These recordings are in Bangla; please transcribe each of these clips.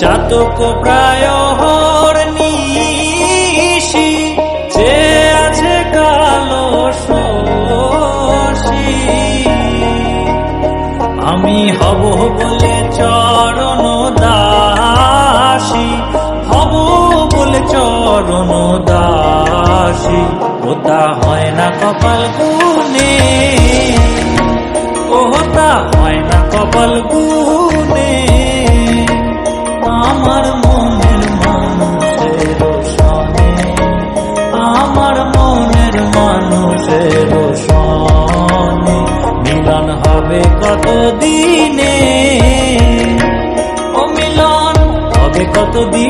চাতক প্রায় হর নিশি যে আছে কালো সি আমি হব বলে ওটা হয় না কপাল গুনে ওটা হয় না কপাল গুনে আমার মনের মানুষের সনে, আমার মনের মানুষের সনে মিলন হবে কত দিনে ও মিলন হবে কত দিনে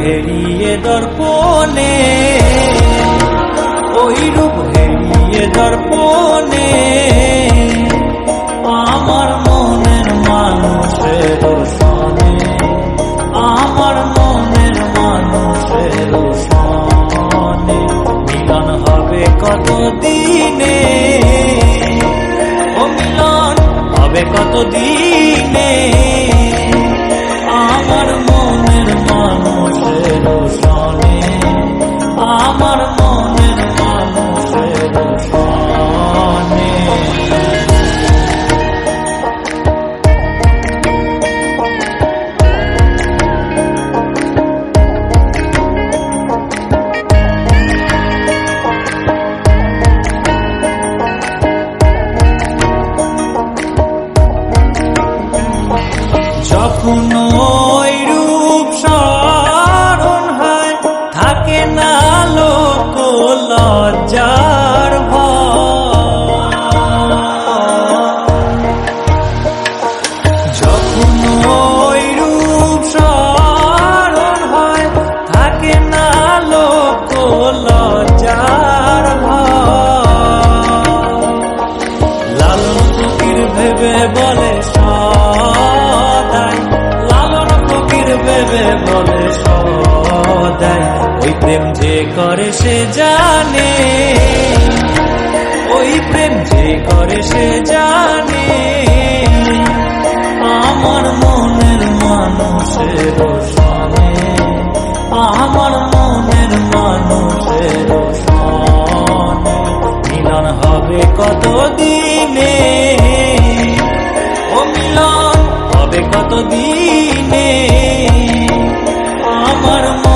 হেরিয়ে দর্পণে, ওই রূপ হেরিয়ে দর্পণে, আমার মনের মানুষের সনে আমার মনের মানুষের সনে মিলন হবে কত দিনে ও মিলন হবে কত দিনে যখন বলে সদাই। ওই প্রেম যে করে সে জানে। ওই প্রেম যে করে সে জানে। আমার মনের মানুষের সনে। আমার মনের মানুষের মিলন হবে কত দিনে ও মিলন হবে কত দিনে আমার মনের